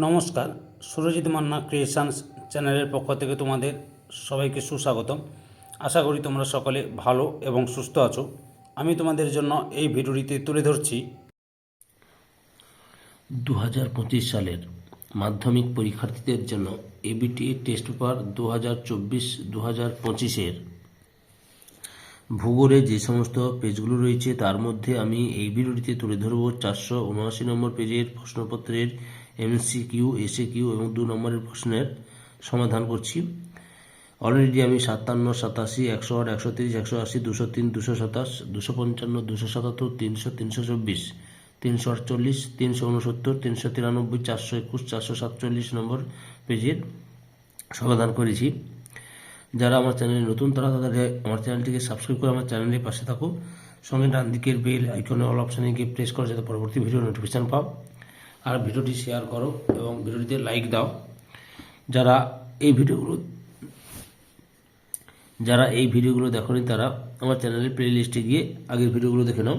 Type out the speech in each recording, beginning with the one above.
নমস্কার, সুরজিৎ মান্না ক্রিয়েশনস চ্যানেলের পক্ষ থেকে তোমাদের সবাইকে সুস্বাগতম। আশা করি তোমরা সকলে ভালো এবং সুস্থ আছো। আমি তোমাদের জন্য এই ভিডিওটিতে তুলে ধরছি দু হাজার পঁচিশ সালের মাধ্যমিক পরীক্ষার্থীদের জন্য এবিটি টেস্ট পেপার দু হাজার চব্বিশ দু হাজার পঁচিশের ভূগোলে যে সমস্ত পেজগুলো রয়েছে, তার মধ্যে আমি এই ভিডিওটিতে তুলে ধরব চারশো উনআশি নম্বর পেজের প্রশ্নপত্রের M C Q S A Q এবং দু নম্বরের প্রশ্নের সমাধান করছি। অলরেডি আমি সাতান্ন, সাতাশি, একশো আট, একশো তিরিশ, একশো আশি, দুশো তিন, দুশো সাতাশ, দুশো পঞ্চান্ন, দুশো সাতাত্তর, তিনশো তিনশো চব্বিশ, তিনশো আটচল্লিশ, তিনশো উনসত্তর তিনশো তিরানব্বই, চারশো একুশ, চারশো সাতচল্লিশ নম্বর পেজের সমাধান করেছি। যারা আমার চ্যানেলে নতুন, তারা তাদের আমার চ্যানেলটিকে সাবস্ক্রাইব করে আমার চ্যানেলের পাশে থাকো। সঙ্গে ডান দিকের বেল আইকনে অল অপশানে গিয়ে প্রেস করো, যাতে পরবর্তী ভিডিও নোটিফিকেশান পাও। আর ভিডিওটি শেয়ার করো এবং ভিডিওটিতে লাইক দাও। যারা এই ভিডিওগুলো যারা এই ভিডিওগুলো দেখোনি তারা আমার চ্যানেলের প্লে লিস্টে গিয়ে আগের ভিডিওগুলো দেখে নাও।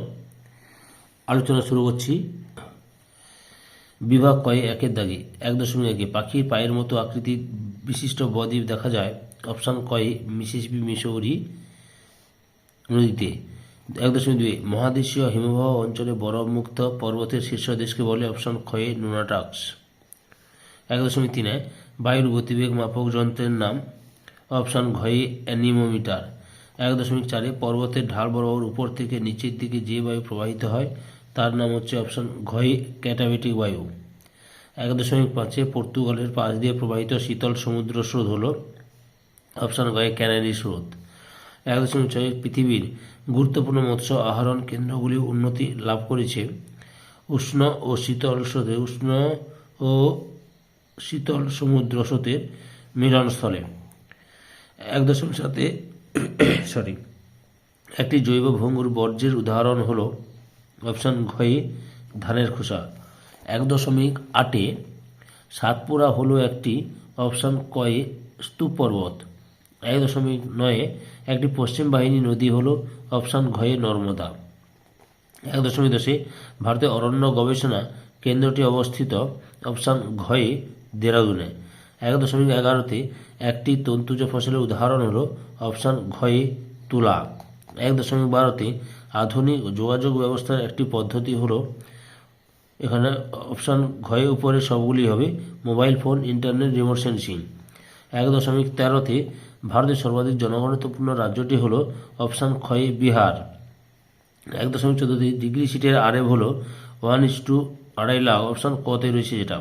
আলোচনা শুরু করছি। বিভাগ কয়ে একের দাগে, এক দশমিক একে। পাখির পায়ের মতো আকৃতির বিশিষ্ট বদ্বীপ দেখা যায়। অপশান কয়ে মিসিসিপি মিসৌরি নদীতে। এক দশমিক দুই মহাদেশীয় হিমবাহ অঞ্চলে বরফমুক্ত পর্বতের শীর্ষ দেশকে বলে অপশন ক্ষয়ে নুনাটাক্স এক দশমিক তিনে বায়ুর গতিবেগ মাপক যন্ত্রের নাম। অপশন ঘয়ে অ্যানিমোমিটার। এক দশমিক চারে পর্বতের ঢাল বরাবর উপর থেকে নিচের দিকে যে বায়ু প্রবাহিত হয়, তার নাম হচ্ছে অপশন ঘয়ে ক্যাটাবেটিক বায়ু। এক দশমিক পাঁচে পর্তুগালের পাশ দিয়ে প্রবাহিত শীতল সমুদ্র স্রোত হল। অপশান ঘয়ে ক্যানারি স্রোত। এক দশমিক ছয় পৃথিবীর গুরুত্বপূর্ণ মৎস্য আহরণ কেন্দ্রগুলি উন্নতি লাভ করেছে। উষ্ণ ও শীতল স্রোতে, উষ্ণ ও শীতল সমুদ্র স্রোতের মিলনস্থলে এক দশমিক সাথে সরি একটি জৈব ভঙ্গুর বর্জ্যের উদাহরণ হল অপশান ঘয়ে ধানের খোসা। এক দশমিক আটে, সাতপুরা হলো একটি অপশান কয়ে স্তূপ পর্বত এক দশমিক নয়ে একটি পশ্চিম বাহিনী নদী হল অপশান ঘয়ে নর্মদা। এক দশমিক দশে ভারতের অরণ্য গবেষণা কেন্দ্রটি অবস্থিত অপশান ঘয়ে দেরাদুনে। এক দশমিক এগারোতে একটি তন্তুজ ফসলের উদাহরণ হল অপশান ঘয়ে তুলা। এক দশমিক বারোতে আধুনিক যোগাযোগ ব্যবস্থার একটি পদ্ধতি হলো এখানে অপশান ঘয়ে উপরে সবগুলি হবে mobile phone, internet, remote sensing. এক দশমিক তেরোতে ভারতের সর্বাধিক জনগণত্বপূর্ণ রাজ্যটি হলো অপশান ক্ষয়ে বিহার। এক দশমিক চোদ্দোতে ডিগ্রি সিটের আরেভ হল ওয়ান ইস টু আড়াই লাখ। অপশান কতে রয়েছে যেটা।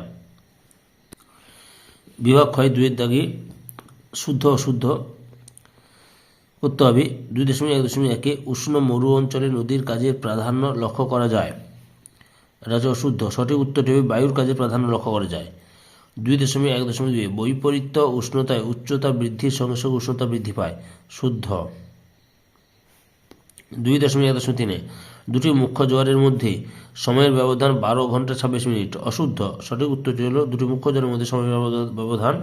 বিভাগ ক্ষয় দুয়ের দাগে শুদ্ধ অশুদ্ধ করতে হবে। দুই দশমিক এক দশমিক একে উষ্ণ মরু অঞ্চলে নদীর কাজের প্রাধান্য লক্ষ্য করা যায়। হচ্ছে অশুদ্ধ। সঠিক উত্তরটি হবে বায়ুর কাজে প্রাধান্য লক্ষ্য করা যায়। দুই দশমিক এক দশমিক দুই বৈপরীত্য উষ্ণতায় উচ্চতা বৃদ্ধির সঙ্গে সঙ্গে উষ্ণতা বৃদ্ধি পায়, শুদ্ধ। দুই দশমিক এক দশমিক তিনে, দুটি মুখ্য জোয়ারের মধ্যে সময়ের ব্যবধান বারো ঘণ্টা ছাব্বিশ মিনিট, অশুদ্ধ। সঠিক উত্তরটি হলো দুটি মুখ্য জোয়ারের মধ্যে সময়ের ব্যবধান-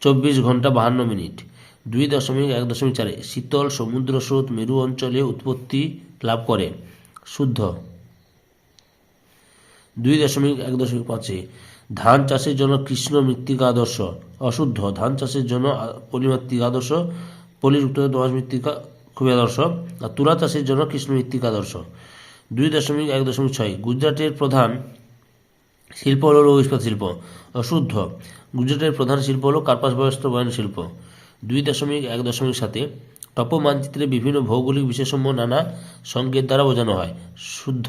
চব্বিশ ঘণ্টা বাহান্ন মিনিট। দুই দশমিক এক দশমিক চারে, শীতল সমুদ্র স্রোত মেরু অঞ্চলে উৎপত্তি লাভ করে, শুদ্ধ। দুই দশমিক এক দশমিক পাঁচে ধান চাষের জন্য কৃষ্ণ মৃত্তিকা আদর্শ অশুদ্ধ। ধান চাষের জন্য পলিমাত্রিকা আদর্শ পলির উত্তরে দোয়াশ মৃত্তিকা খুবই আদর্শ। আর তুলা চাষের জন্য কৃষ্ণ মৃত্তিকা আদর্শ দুই দশমিক এক দশমিক ছয়। গুজরাটের প্রধান শিল্প হলো লৌহ ইস্পাত শিল্প, অশুদ্ধ। গুজরাটের প্রধান শিল্প হলো কার্পাস বয়স্ত বয়ন শিল্প। দুই দশমিক এক দশমিক সাথে টপ মানচিত্রে বিভিন্ন ভৌগোলিক বিশেষম্য নানা সংকেত দ্বারা বোঝানো হয়। শুদ্ধ।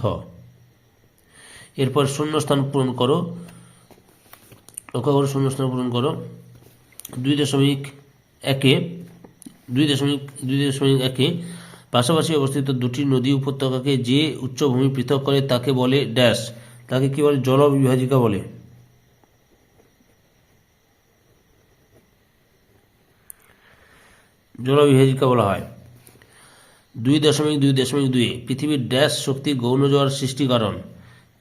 এরপর শূন্যস্থান পূরণ করো। লক্ষ্য করো, শূন্যস্থান পূরণ করো। দুই দশমিক একে, দুই দশমিক দুই দশমিক একে, পাশাপাশি অবস্থিত দুটি নদী উপত্যকাকে যে উচ্চভূমি পৃথক করে তাকে বলে ড্যাশ। তাকে কি বলে? জলবিভাজিকা বলে। জলবিভাজিকা বলা হয়। দুই দশমিক দুই দশমিক দুই পৃথিবীর ড্যাশ শক্তি গৌণ জোয়ার সৃষ্টি কারণ।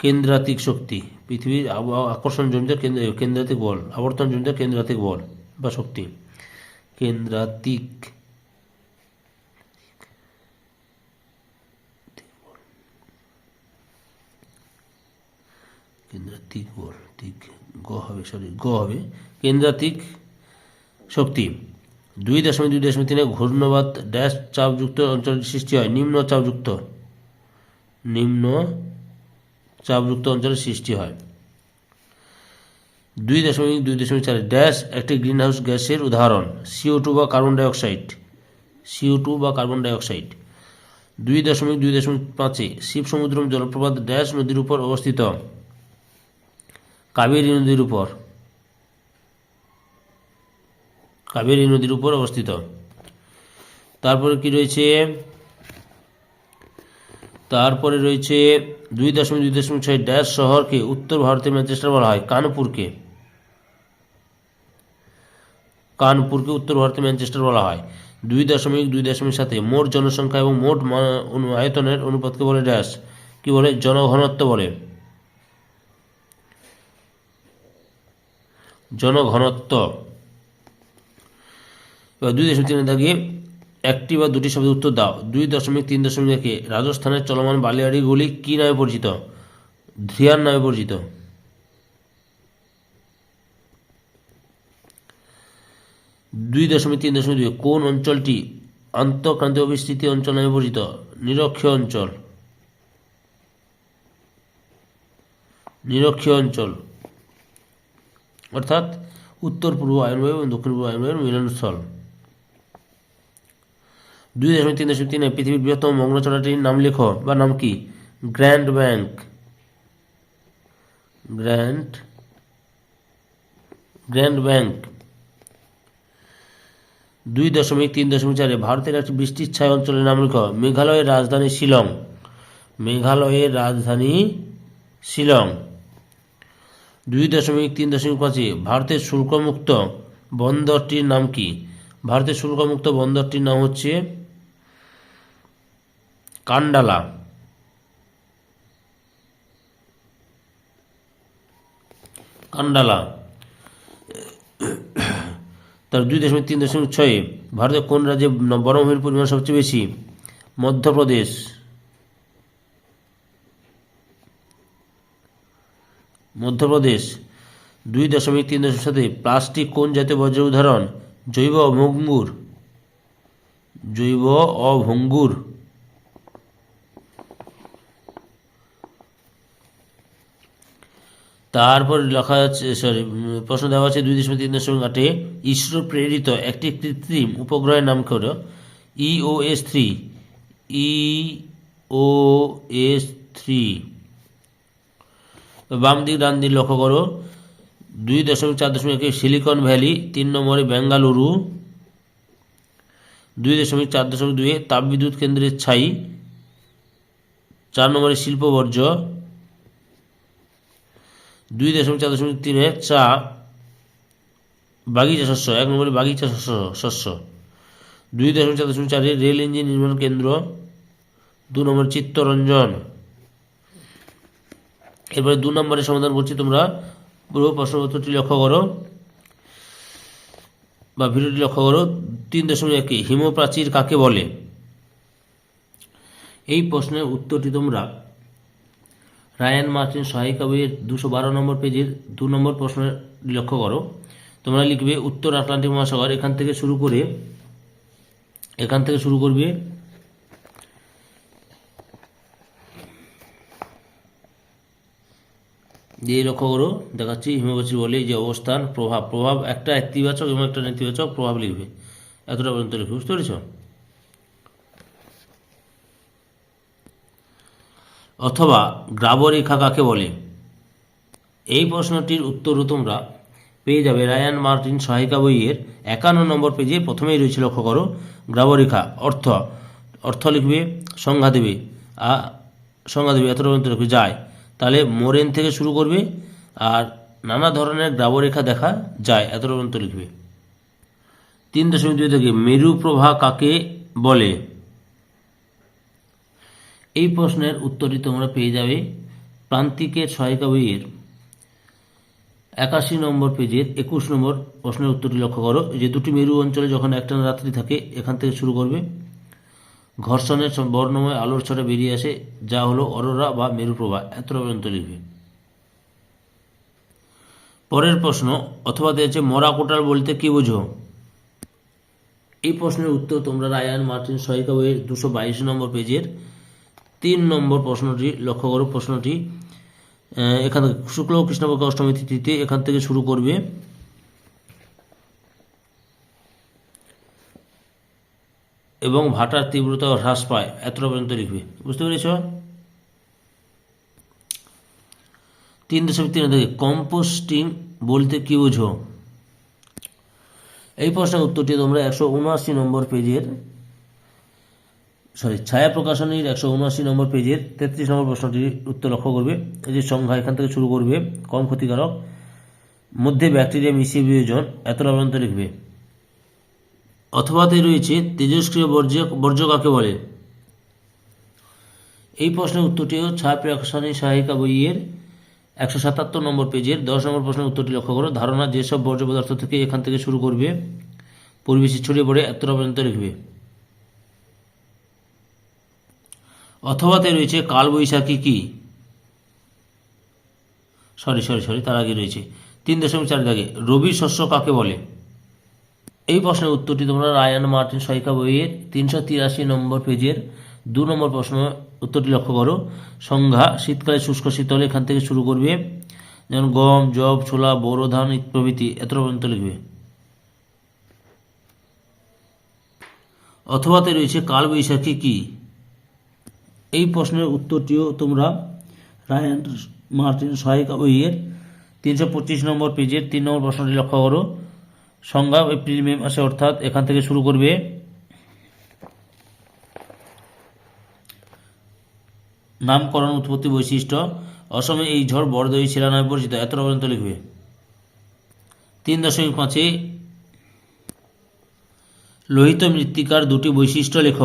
কেন্দ্রাতিক শক্তি। পৃথিবীর আকর্ষণ জনিত কেন্দ্র, কেন্দ্রাতিক বল, আবর্তন জনিত কেন্দ্রাতিক বল বা শক্তি। কেন্দ্রাতিক কেন্দ্রাতিক বল তিক গ হবে সরি গ হবে। কেন্দ্রাতিক শক্তি। দুই দশমিক দুই দশমিক তিনে ঘূর্ণবাদ ড্যাশ চাপযুক্ত অঞ্চল সৃষ্টি হয়, নিম্ন চাপযুক্ত, নিম্ন চাপযুক্ত অঞ্চলের সৃষ্টি হয়। দুই দশমিক দুই দশমিক চার ড্যাশ একটি গ্রিনহাউস গ্যাসের উদাহরণ সিও টু বা কার্বন ডাইঅক্সাইড সিও টু বা কার্বন ডাইঅক্সাইড দুই দশমিক দুই দশমিক পাঁচে শিব সমুদ্রম জলপ্রপাত ড্যাশ নদীর উপর অবস্থিত। কাবেরী নদীর উপর। কাবেরী নদীর উপর অবস্থিত। তারপরে কি রয়েছে? তারপরে রয়েছে দুই দশমিক দুই দশমিক ছয় ড্যাশ শহরকে উত্তর ভারতের ম্যানচেস্টার বলা হয়, কানপুরকে। কানপুরকে উত্তর ভারতের ম্যানচেস্টার বলা হয়। দুই দশমিক দুই দশমিক সাথে মোট জনসংখ্যা এবং মোট আয়তনের অনুপাতকে বলে ড্যাশ। কি বলে? জনঘনত্ব বলে। জনঘনত্ব। এবার দুই দশমিক তিনে দাগিয়ে একটি বা দুটি শব্দের উত্তর দাও। দুই দশমিক তিন দশমিক একে রাজস্থানের চলমান বালিয়াড়িগুলি কী নামে পরিচিত? ধ্রিয়ান নামে পরিচিত। দুই দশমিক তিন দশমিক দুই। কোন অঞ্চলটি আন্তঃক্রান্তীয় বিস্তৃতি অঞ্চল নামে পরিচিত? নিরক্ষীয় অঞ্চল। নিরক্ষীয় অঞ্চল। অর্থাৎ উত্তর পূর্ব আয়নবায়ু এবং দক্ষিণ পূর্ব আয়নবায়ুর মিলনস্থল। দুই দশমিক তিন দশমিক তিনে পৃথিবীর বৃহত্তম মগ্নচড়াটির নাম লেখো, বা নাম কি? Grand bank. Grand grand bank. দুই দশমিক তিন দশমিক চারে ভারতের একটি বৃষ্টির ছায় অঞ্চলের নাম লেখো, মেঘালয়ের রাজধানী শিলং। মেঘালয়ের রাজধানী শিলং। দুই দশমিক তিন দশমিক পাঁচে ভারতের শুল্কমুক্ত বন্দরটির নাম কি? ভারতের শুল্কমুক্ত বন্দরটির নাম হচ্ছে কান্ডালা কান্ডালা তার দুই দশমিক তিন দশমিক ছয়ে। ভারতের কোন রাজ্যে বনভূমির পরিমাণ সবচেয়ে বেশি? মধ্যপ্রদেশ। মধ্যপ্রদেশ। দুই দশমিক তিন দশমিক সাথে প্লাস্টিক কোন জাতীয় বর্জ্যের উদাহরণ? জৈব অভঙ্গুর। জৈব অভঙ্গুর। তারপর লেখা আছে সরি প্রশ্ন দেওয়া আছে, দুই দশমিক তিন দশমিক আটে, ইসরো প্রেরিত একটি কৃত্রিম উপগ্রহের নাম করো ইওএস থ্রি ইওএস থ্রি বাম দিক, ডান দিক লক্ষ্য করো, দুই দশমিক চার দশমিক একে সিলিকন ভ্যালি, তিন নম্বরে বেঙ্গালুরু, দুই দশমিক চার দশমিক দুয়ে তাপবিদ্যুৎ কেন্দ্রের ছাই, চার নম্বরে শিল্প বর্জ্য দুই দশমিক চার দশমিক তিনে চা বাগিচা শস্য, এক নম্বরে বাগিচা শস্য শস্য। দুই দশমিক চার দশমিক চারে রেল ইঞ্জিন নির্মাণ কেন্দ্র। দু নম্বর চিত্তরঞ্জন। এরপরে দু নম্বরের সমাধান করছি তোমরা। পুরো প্রশ্নপত্রটি লক্ষ্য করো বা ভিডিওটি লক্ষ্য করো। তিন দশমিক একে, হিমপ্রাচীর কাকে বলে? এই প্রশ্নের উত্তরটি তোমরা রায়ান মার্টিন সহায়িকা বইয়ের দুশো বারো নম্বর পেজের দু নম্বর প্রশ্নের লক্ষ্য করো। তোমরা লিখবে উত্তর আটলান্টিক মহাসাগর, এখান থেকে শুরু করে, এখান থেকে শুরু করবে। দিয়ে লক্ষ্য করো, দেখাচ্ছি, হিমবাচী বলে যে অবস্থান, প্রভাব প্রভাব একটা ইতিবাচক এবং একটা নেতিবাচক প্রভাব লিখবে। এতটা পর্যন্ত লিখবে, বুঝতে পেরেছ? অথবা গ্রাবরেখা কাকে বলে। এই প্রশ্নটির উত্তরও তোমরা পেয়ে যাবে রায়ান মার্টিন সহায়িকা বইয়ের একান্ন নম্বর পেজে প্রথমেই রয়েছে লক্ষ্য করো গ্রাবরেখা অর্থ অর্থ লিখবে, সংজ্ঞা দেবে, আ, সংজ্ঞা দেবে, এতটা পর্যন্ত লিখবে, যায়। তাহলে মোরেন থেকে শুরু করবে আর নানা ধরনের গ্রাবরেখা দেখা যায়, এতটা পর্যন্ত লিখবে। তিন দশমিক দুই থেকে মেরু প্রভা কাকে বলে? এই প্রশ্নের উত্তরটি তোমরা পেয়ে যাবে প্রান্তিকের সহায়িকা বইয়ের একাশি নম্বর পেজের একুশ নম্বর প্রশ্নের উত্তরটি লক্ষ্য করো। যে দুটি মেরু অঞ্চলে যখন একটানা রাত্রি থাকে, এখান থেকে শুরু করবে। ঘর্ষণের বর্ণময় আলোর ছটা বেরিয়ে আসে, যা হলো অরোরা বা মেরুপ্রভা এতটা পর্যন্ত লিখবে। পরের প্রশ্ন, অথবা দিয়েছে মরা কোটাল বলতে কি বোঝো? এই প্রশ্নের উত্তর তোমরা রায়ান মার্টিন সহায়িকা বইয়ের দুশো বাইশ নম্বর পেজের তিন নম্বর প্রশ্নটি, লক্ষ্য করো প্রশ্নটি। এখান থেকে শুক্ল কৃষ্ণপক্ষ অষ্টমী তিথিতে এখান থেকে শুরু করবে। এবং ভাটার তীব্রতা হ্রাস পায়, এতটা পর্যন্ত লিখবে। বুঝতে পেরেছ? তিন দশমিক তিন থেকে কম্পোস্টিং বলতে কি বোঝো? এই প্রশ্নের উত্তরটি তোমরা একশো উনআশি নম্বর পেজের সরি, ছায়া প্রকাশনীর একশো উনআশি নম্বর পেজের তেত্রিশ নম্বর প্রশ্নটির উত্তর লক্ষ্য করবে। এই যে সংখ্যা এখান থেকে শুরু করবে, কম ক্ষতিকারক, মধ্যে ব্যাকটেরিয়া মিশিয়ে বিয়োজন এত পর্যন্ত লিখবে। অথবাতে রয়েছে তেজস্ক্রিয় বর্জ্য বর্জ্য কাকে বলে? এই প্রশ্নের উত্তরটিও ছায়া প্রকাশনী সহায়িকা বইয়ের একশো সাতাত্তর নম্বর পেজের দশ নম্বর প্রশ্নের উত্তরটি লক্ষ্য করো। ধারণা, যেসব বর্জ্য পদার্থ থেকে এখান থেকে শুরু করবে, পরিবেশে ছড়িয়ে পড়ে এত পর্যন্ত লিখবে। অথবাতে রয়েছে কালবৈশাখী কি? সরি সরি সরি, তার আগে রয়েছে। তিন দশমিক চার দাগে, রবি শস্য কাকে বলে? এই প্রশ্নের উত্তরটি তোমরা রায়ান মার্টিন সহায়িকা বইয়ের তিনশো তিরাশি নম্বর পেজের দু নম্বর প্রশ্ন উত্তরটি লক্ষ্য করো। সংজ্ঞা, শীতকালে শুষ্ক শীতল, এখান থেকে শুরু করবে। যেমন গম জব ছোলা, বোরো, ধান প্রভৃতি এত পর্যন্ত লিখবে। অথবাতে রয়েছে কালবৈশাখী কি? এই প্রশ্নের উত্তরটিও তোমরা রায়ান মার্টিন সহায়িকা বইয়ের তিনশো পঁচিশ নম্বর পেজের তিন নম্বর প্রশ্নটি লক্ষ্য করো। সংজ্ঞা এপ্রিল মে মাসে অর্থাৎ এখান থেকে শুরু করবে। নামকরণ উৎপত্তি বৈশিষ্ট্য। অসমে এই ঝড় বড়দই শিলা নামে পরিচিত। এত পর্যন্ত লিখবে। তিন দশমিক পাঁচে লোহিত মৃত্তিকার দুটি বৈশিষ্ট্য লেখ।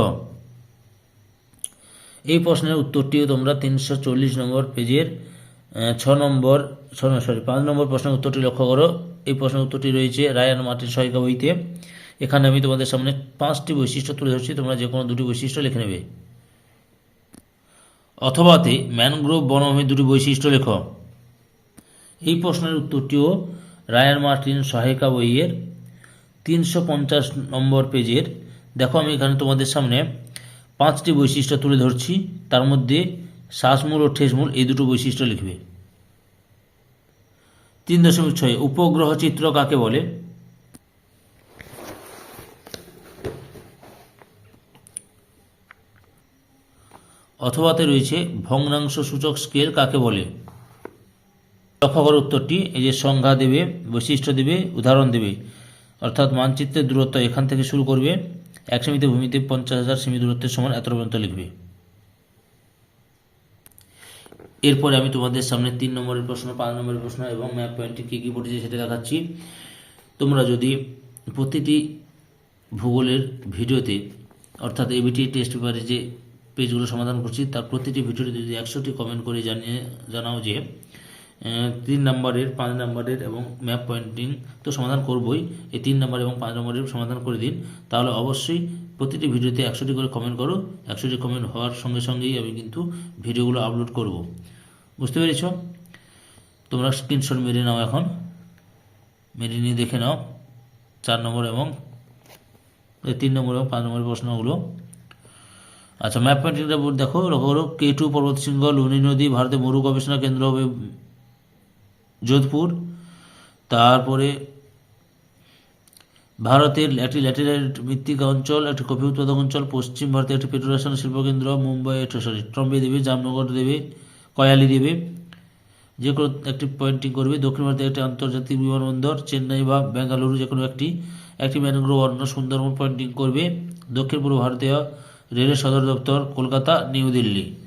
এই প্রশ্নের উত্তরটিও তোমরা তিনশো চল্লিশ নম্বর পেজের ছ নম্বর, ছ সরি পাঁচ নম্বর প্রশ্নের উত্তরটি লক্ষ্য করো। এই প্রশ্নের উত্তরটি রয়েছে রায়ান মার্টিন সহায়িকা বইতে। এখানে আমি তোমাদের সামনে পাঁচটি বৈশিষ্ট্য তুলে ধরছি, তোমরা যে কোনো দুটি বৈশিষ্ট্য লিখে নেবে। অথবাতে ম্যানগ্রোভ বনভূমির দুটি বৈশিষ্ট্য লেখ। এই প্রশ্নের উত্তরটিও রায়ান মার্টিন সহায়িকা বইয়ের তিনশো পঞ্চাশ নম্বর পেজের। দেখো আমি এখানে তোমাদের সামনে পাঁচটি বৈশিষ্ট্য তুলে ধরছি। তার মধ্যে শ্বাসমূল ও ঠেসমূল এই দুটো বৈশিষ্ট্য লিখবে। তিন দশমিক ছয়, উপগ্রহ চিত্র কাকে বলে? অথবাতে রয়েছে ভগ্নাংশ সূচক স্কেল কাকে বলে? লক্ষ্য করো উত্তরটি এই যে সংজ্ঞা দেবে, বৈশিষ্ট্য দেবে, উদাহরণ দেবে। অর্থাৎ মানচিত্রের দূরত্ব এখান থেকে শুরু করবে। এক সেমিতে ভূমিতে পঞ্চাশ হাজার সেমি দূরত্বের সমান এত পর্যন্ত লিখবে। এরপরে আমি তোমাদের সামনে তিন নম্বরের প্রশ্ন, পাঁচ নম্বরের প্রশ্ন এবং ম্যাপ পয়েন্টটি কী কী পড়েছে সেটা দেখাচ্ছি। তোমরা যদি প্রতিটি ভূগোলের ভিডিওতে, অর্থাৎ এবিটি টেস্ট পেপারে যে পেজগুলো সমাধান করছি, তার প্রতিটি ভিডিওতে যদি একশোটি কমেন্ট করে জানিয়ে জানাও যে তিন নম্বরের, পাঁচ নম্বরের এবং ম্যাপ পয়েন্টিং তো সমাধান করবই। এই তিন নম্বর এবং পাঁচ নম্বরের সমাধান করে দিন। তাহলে অবশ্যই প্রতিটি ভিডিওতে একশোটি করে কমেন্ট করো। একশোটি কমেন্ট হওয়ার সঙ্গে সঙ্গেই আমি কিন্তু ভিডিওগুলো আপলোড করব। বুঝতে পেরেছ? তোমরা স্ক্রিনশট মেরে নাও এখন। মেরে নিয়ে দেখে নাও চার নম্বর এবং তিন নম্বর এবং পাঁচ নম্বরের প্রশ্নগুলো। আচ্ছা ম্যাপ পয়েন্টিংটা দেখো লক্ষ্য করো কে টু পর্বত শৃঙ্গ লুনি নদী, ভারতের মরু গবেষণা কেন্দ্র যোধপুর, তারপরে ভারতের একটি ল্যাটেরাইট মৃত্তিকা অঞ্চল, একটি কফি উৎপাদক অঞ্চল, পশ্চিম ভারতে একটি পেট্রোরাসায়ন শিল্পকেন্দ্র, মুম্বাই সরি ট্রম্বে দেবে, জামনগর দেবে, কয়ালি দেবে। যে কোনো একটি পয়েন্টিং করবে, দক্ষিণ ভারতে একটি আন্তর্জাতিক বিমানবন্দর, চেন্নাই বা বেঙ্গালুরু যে কোনো একটি একটি ম্যানগ্রোভ অরণ্য সুন্দরবন পয়েন্টিং করবে। দক্ষিণ পূর্ব ভারতীয় রেলের সদর দপ্তর, কলকাতা, নিউ দিল্লি।